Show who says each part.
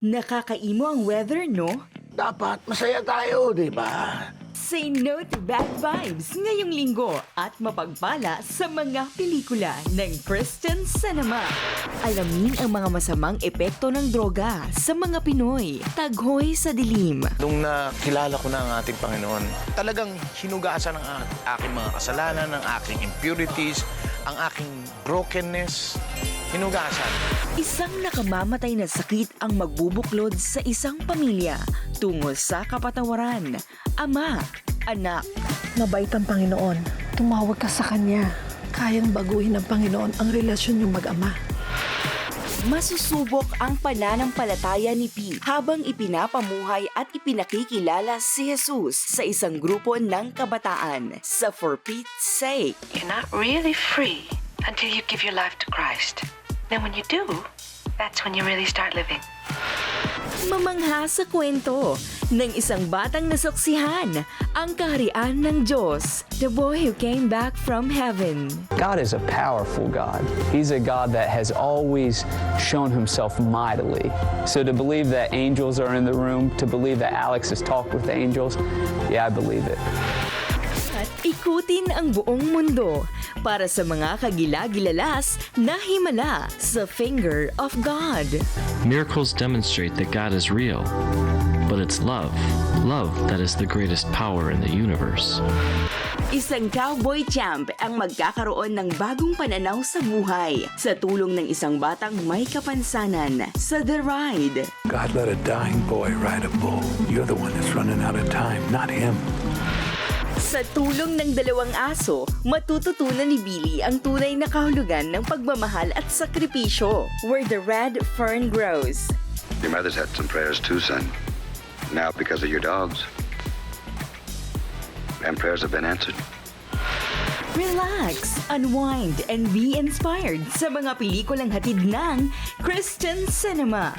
Speaker 1: Nakakaimo ang weather, no?
Speaker 2: Dapat masaya tayo, di ba?
Speaker 1: Say no to bad vibes ngayong linggo at mapagpala sa mga pelikula ng Kristen Cinema. Alamin ang mga masamang epekto ng droga sa mga Pinoy. Taghoy sa dilim.
Speaker 3: Nung nakilala ko na ang ating Panginoon, talagang hinugasan ang aking mga kasalanan, ang aking impurities, ang aking brokenness. Hinugasan.
Speaker 1: Isang nakamamatay na sakit ang magbubuklod sa isang pamilya tungo sa kapatawaran. Ama, anak,
Speaker 4: Mabait ang Panginoon. Tumawag ka sa Kanya. Kayang baguhin ng Panginoon ang relasyon niyong mag-ama.
Speaker 1: Masusubok ang pananampalataya ni P habang ipinapamuhay at ipinakikilala si Jesus sa isang grupo ng kabataan sa For Pete's Sake.
Speaker 5: You're not really free until you give your life to Christ. Then when you do, that's when you really start living.
Speaker 1: Mamangha sa kwento ng isang batang nasaksihan ang kaharian ng Diyos, the boy who came back from heaven.
Speaker 6: God is a powerful God. He's a God that has always shown himself mightily. So to believe that angels are in the room, to believe that Alex has talked with the angels, yeah, I believe it.
Speaker 1: Ikutin ang buong mundo para sa mga kagilagilalas na himala sa finger of God.
Speaker 7: Miracles demonstrate that God is real, but it's love, love that is the greatest power in the universe.
Speaker 1: Isang cowboy champ ang magkakaroon ng bagong pananaw sa buhay sa tulong ng isang batang may kapansanan sa The Ride.
Speaker 8: God let a dying boy ride a bull. You're the one that's running out of time, not him.
Speaker 1: Sa tulong ng dalawang aso, matututunan ni Billy ang tunay na kahulugan ng pagmamahal at sakripisyo, where the red fern grows.
Speaker 9: Your mother's had some prayers too, son. Now, because of your dogs. And prayers have been answered.
Speaker 1: Relax, unwind, and be inspired sa mga pelikulang hatid ng Christian Cinema.